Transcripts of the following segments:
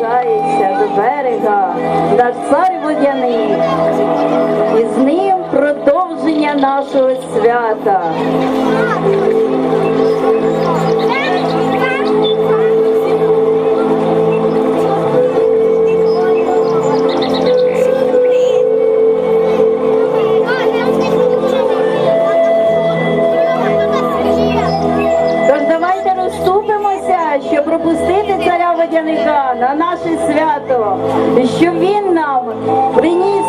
наближається до берега наш цар водяний. І з ним продовження нашого свята. Водяника на наше свято, і щоб він нам приніс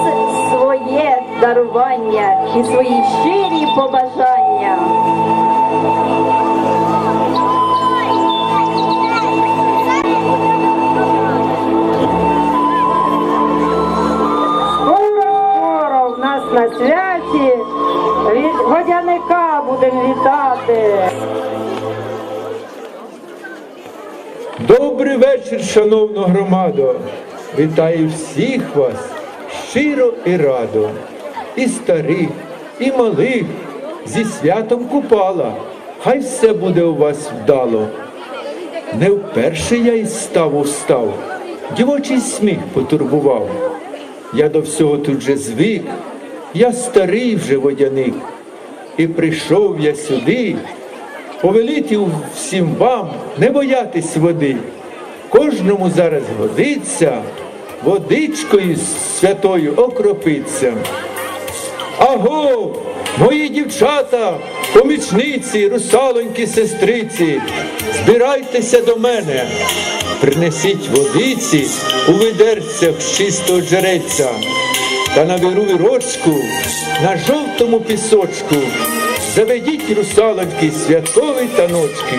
своє дарування і свої щирі побажання. На святі від водяника будемо вітати. Добрий вечір, шановна громадо! Вітаю всіх вас щиро і радо, і старих, і малих зі святом Купала. Хай все буде у вас вдало. Не вперше я із ставу встав, дівочий сміх потурбував. Я до всього тут же звик, я старий вже водяник. І прийшов я сюди, повелітів всім вам не боятись води. Кожному зараз годиться, водичкою святою окропиться. Аго, мої дівчата, помічниці, русалоньки, сестриці, збирайтеся до мене, принесіть водиці у відерцях з чистого джереця, та на віру вірочку, на жовтому пісочку, заведіть русалоньки святкові таночки.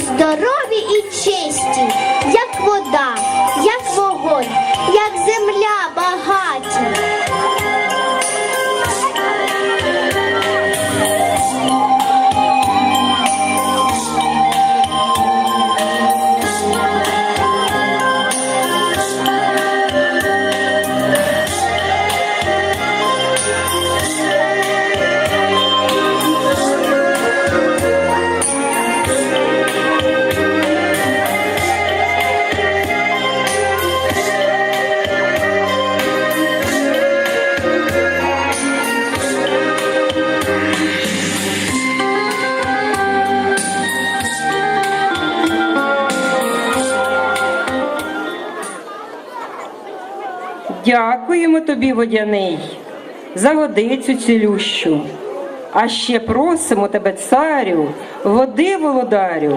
Здорові і чисті, як вода, Дякуємо тобі, водяний, за водицю цілющу. А ще просимо тебе, царю, води володарю,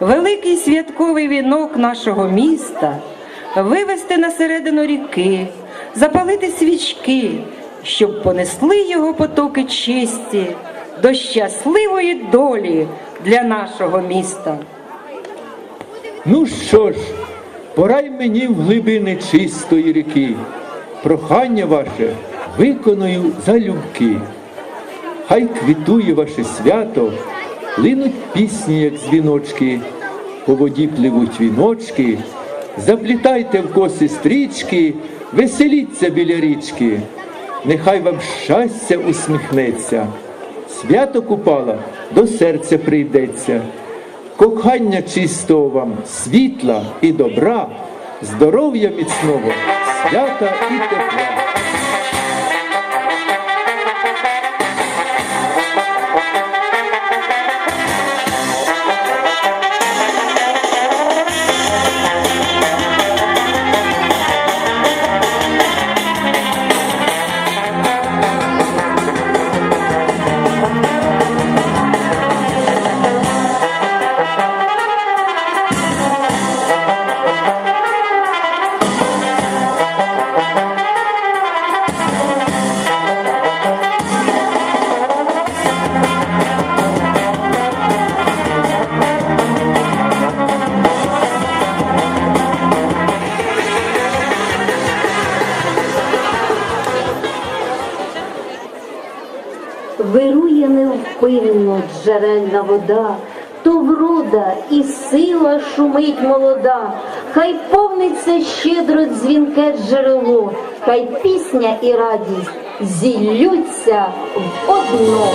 великий святковий вінок нашого міста, вивести на середину ріки, запалити свічки, щоб понесли його потоки чисті до щасливої долі для нашого міста. Ну що ж, пора й мені в глибини чистої ріки. Прохання ваше виконую залюбки. Хай квітує ваше свято, линуть пісні, як дзвіночки, по воді пливуть віночки, заплітайте в коси стрічки, веселіться біля річки, нехай вам щастя усміхнеться, свято купала до серця прийдеться, кохання чистого вам, світла і добра, здоров'я міцного, свята і тепла. Вирує невпинно джерельна вода, то врода і сила шумить молода, хай повниться щедро дзвінке джерело, хай пісня і радість зіллються в одно.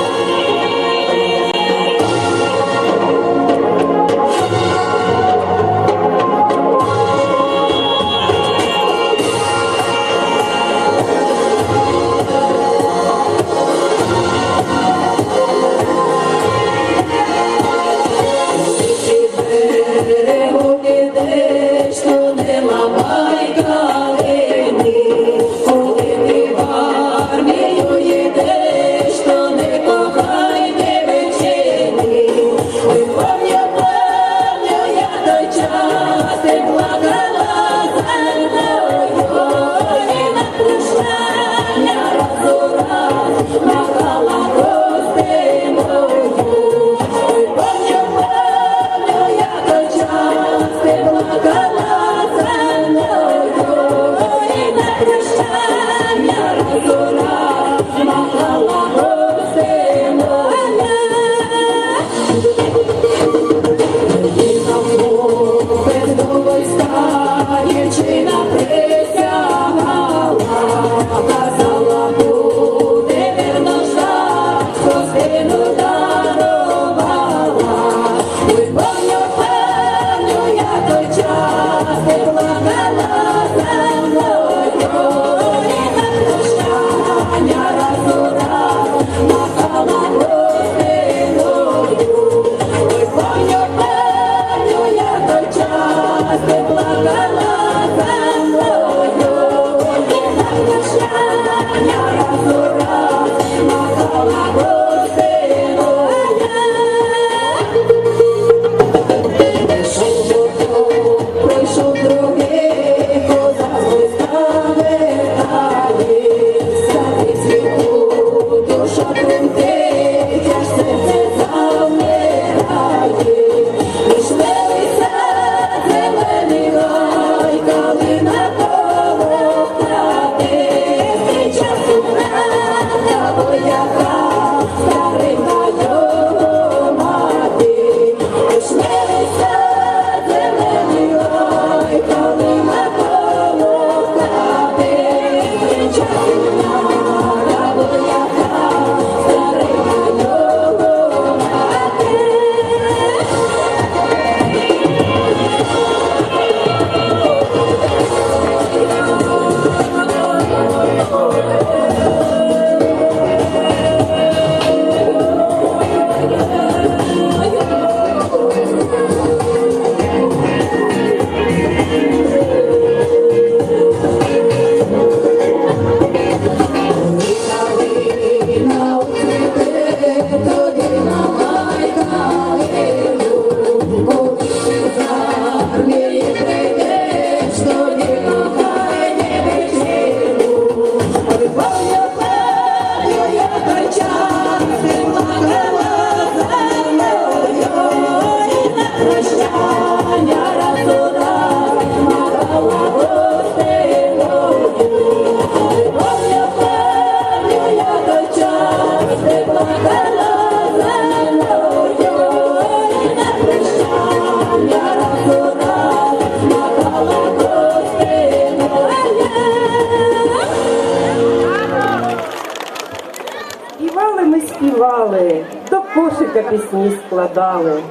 Пісні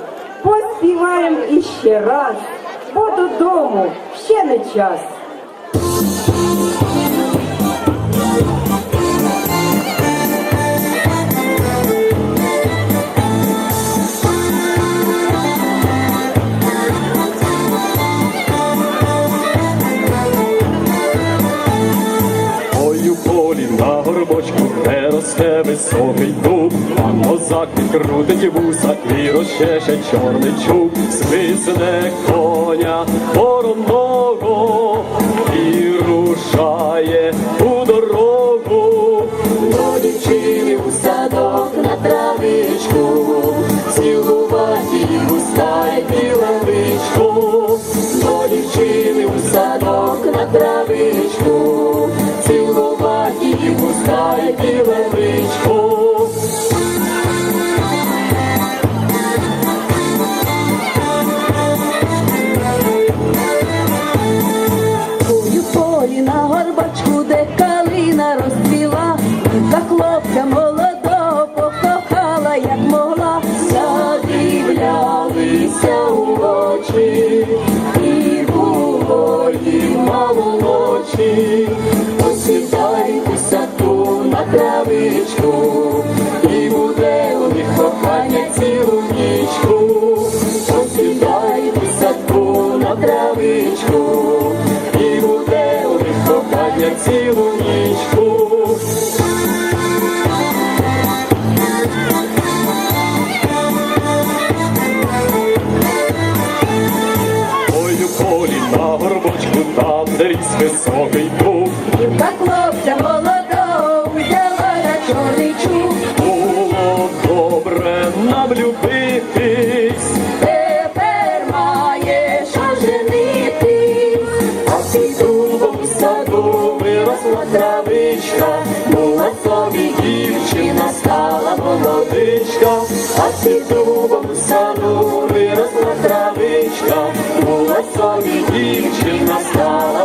Поспіваємо Поспіваєм іще раз, бо додому ще не час. Росте високий дуб, а козак підкрутить вуса і розчеше чорний чуб, свисне коня вороного очі, і їм мало ночі, посідай у саду на травичку, і буде у них кохання цілу нічку, посідай у саду на травичку, і буде у них кохання цілу високий дуб, та хлопця молодого взяла на чорний чуб. було добре нам любитись, Тепер має що женитись. а дубом у саду виросла травичка, була собі дівчина, стала молодичка, а дубом у саду виросла травичка, була собі дівчина, стала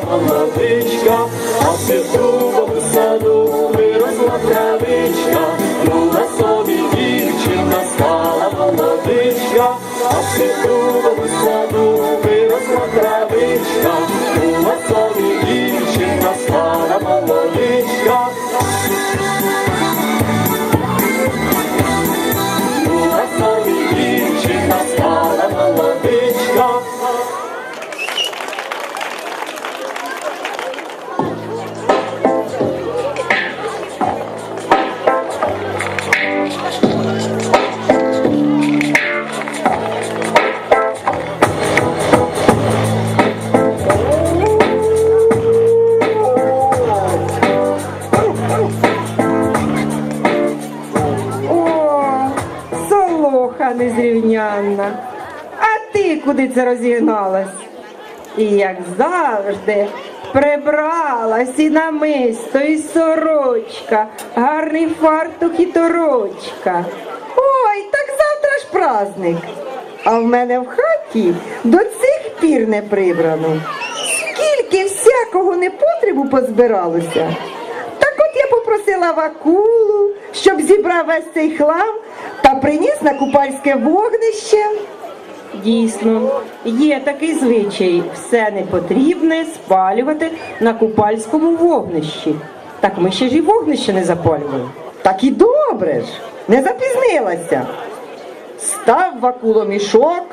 молодичка, а під дубом в саду виросла травичка, була собі дівчина, стала молодичка, а під дубом куди це розігналась? І як завжди, прибралась і намисто, і сорочка, гарний фартух і торочка. Ой, так завтра ж праздник. А в мене в хаті до цих пір не прибрано. Скільки всякого непотребу позбиралося. Так от я попросила Вакулу, щоб зібрав весь цей хлам та приніс на купальське вогнище. Дійсно, є такий звичай все непотрібне спалювати на купальському вогнищі. Так ми ще ж і вогнище не запалювали. Так і добре ж, не запізнилася. Став Вакуло мішок,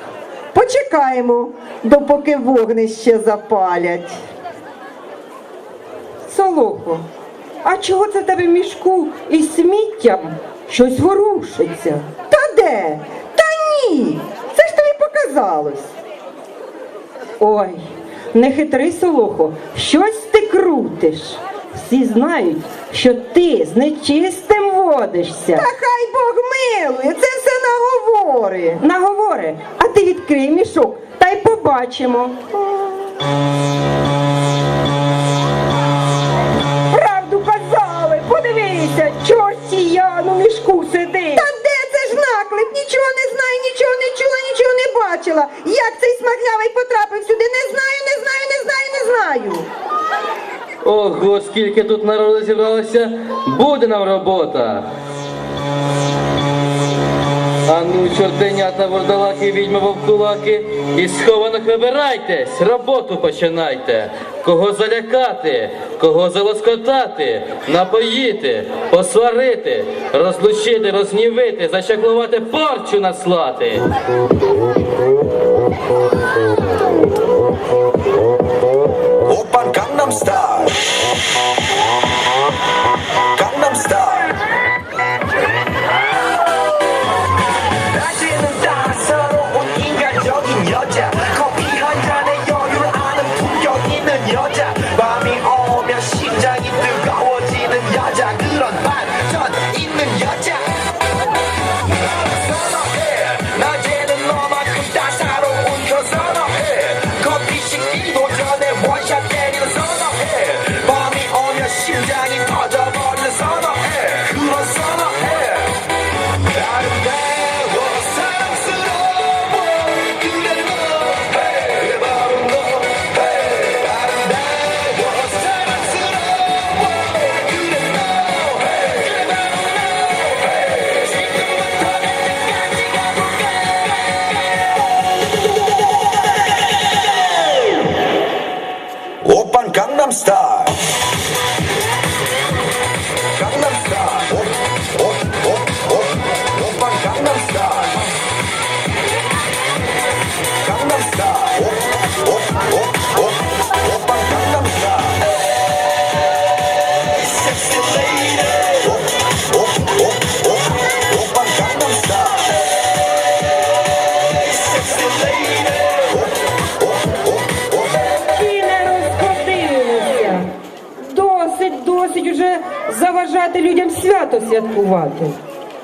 почекаємо, допоки вогнище запалять. Солохо, а чого це тебе в мішку із сміттям щось ворушиться? Та де? Показалось. Ой, не хитри, Солохо, щось ти крутиш. Всі знають, що ти з нечистим водишся. Та хай Бог милує, це все наговори. Наговори, а ти відкрий мішок та й побачимо. побачила, як цей смаглявий потрапив сюди. Не знаю, не знаю, не знаю, не знаю. Ого, скільки тут народу зібралося, буде нам робота. А ну, чортенята, вордалаки, відьми, вовкулаки, і схованок вибирайтесь, роботу починайте. Кого залякати, кого залоскотати, напоїти, посварити, розлучити, рознівити, зачаклувати порчу наслати. Open Gangnam Style. свято.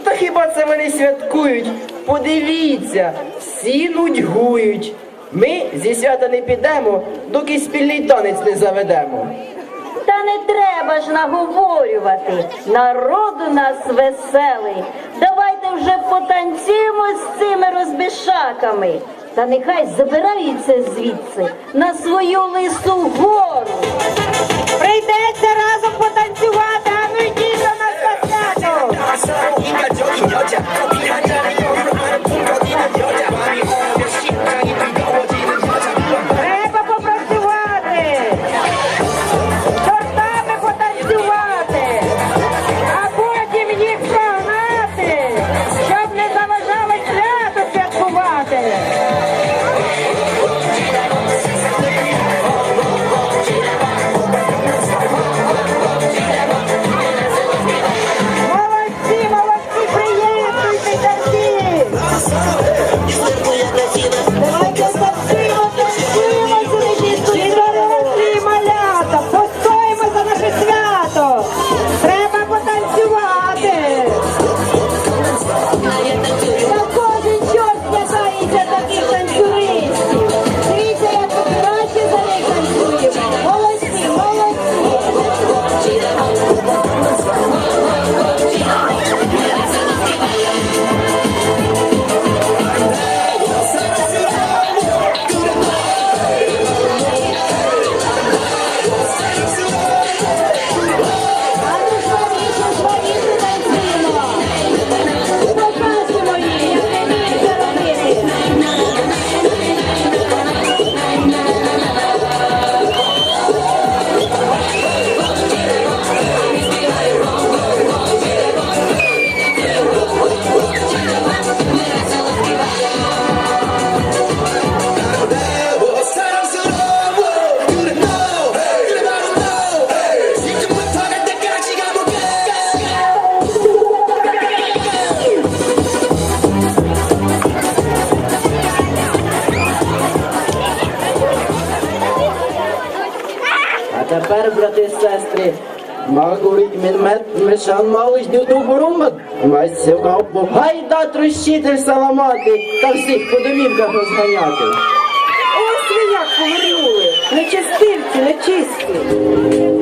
Та хіба це вони святкують? Подивіться, всі нудьгують. Ми зі свята не підемо, доки спільний танець не заведемо. Та не треба ж наговорювати. народ у нас веселий. Давайте вже потанцюємо з цими розбішаками. Та нехай забираються звідси на свою лису гору. Прийдеться разом потанцювати. 你要讲肥我给 Тепер, брати, сестри, магурить, мінмет мешан малиш дюду бурумат. Весь сівкав боб. Гайда трощитель саламати та всіх по домівках розганяти. Ось ви як говорили, нечистивці, нечисті.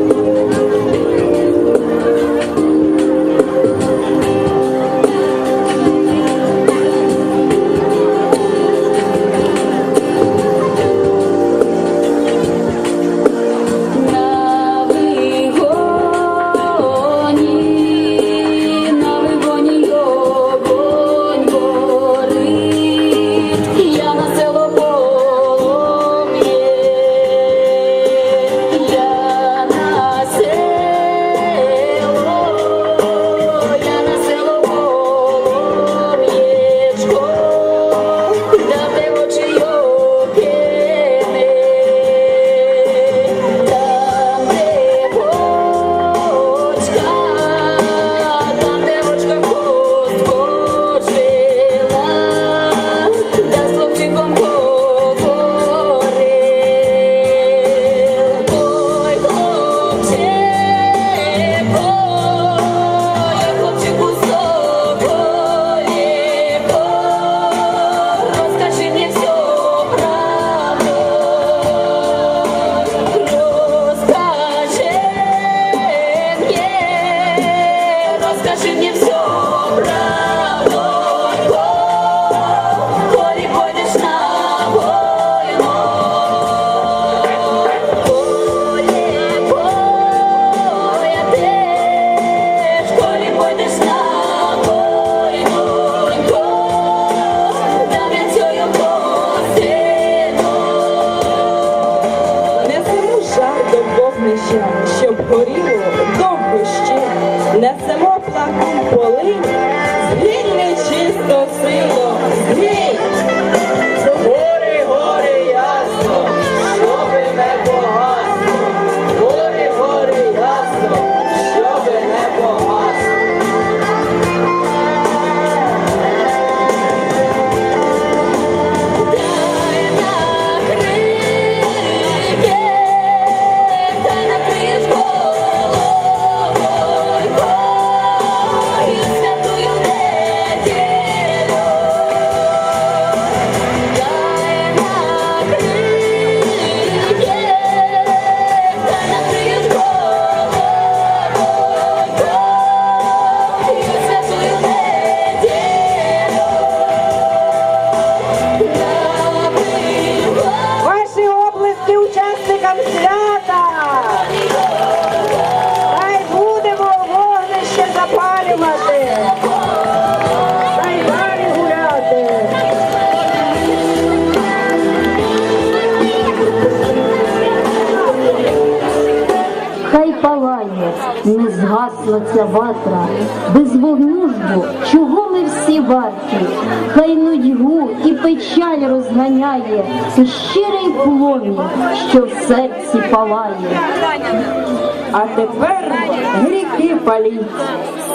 А тепер гріхи паліть,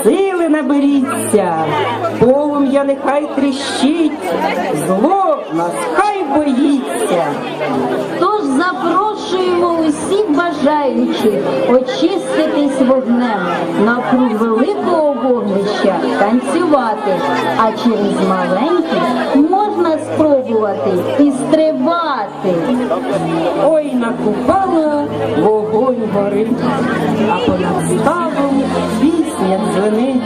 сили наберіться, полум'я нехай тріщить, зло нас хай боїться. Тож запрошуємо усіх бажаючих очиститись вогнем навкруг великого вогнища танцювати, а через маленький спробувати і стрибати. Ой накупала вогонь горить, а понад ставом пісня дзвенить.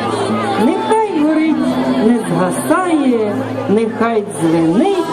Нехай горить, не згасає, нехай дзвенить.